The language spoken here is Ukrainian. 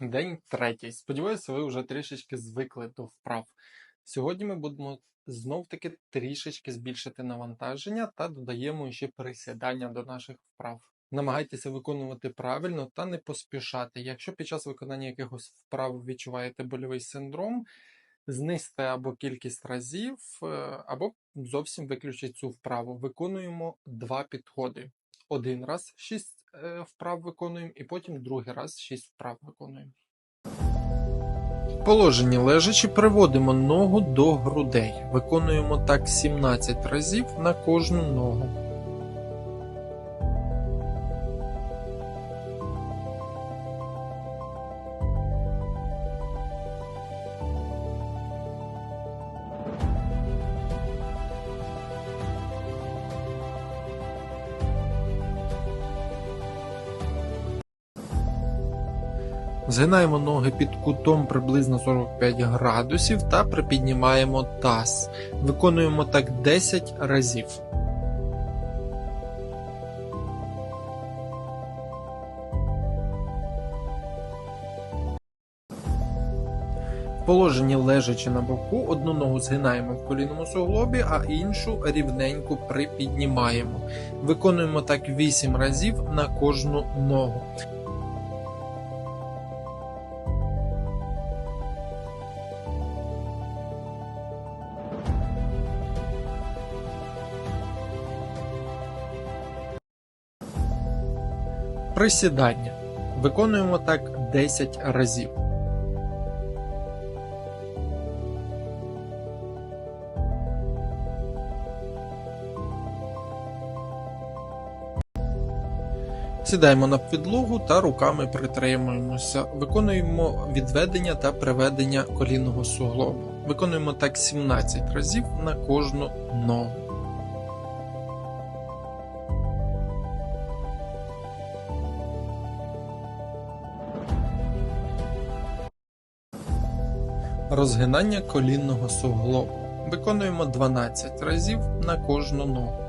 День третій. Сподіваюся, ви вже трішечки звикли до вправ. Сьогодні ми будемо знов-таки трішечки збільшити навантаження та додаємо ще присідання до наших вправ. Намагайтеся виконувати правильно та не поспішати. Якщо під час виконання якихось вправ відчуваєте больовий синдром, знизьте або кількість разів, е, або зовсім виключіть цю вправу. Виконуємо два підходи. Один раз 6 вправ виконуємо, і потім другий раз 6 вправ виконуємо. В лежачи приводимо ногу до грудей. Виконуємо так 17 разів на кожну ногу. Згинаємо ноги під кутом приблизно 45 градусів та припіднімаємо таз. Виконуємо так 10 разів. Положенні лежачи на боку, одну ногу згинаємо в колінному суглобі, а іншу рівненько припіднімаємо. Виконуємо так 8 разів на кожну ногу. Присідання. Виконуємо так 10 разів. Сідаємо на підлогу та руками притримуємося. Виконуємо відведення та приведення колінного суглобу. Виконуємо так 17 разів на кожну ногу. Розгинання колінного суглобу. Виконуємо 12 разів на кожну ногу.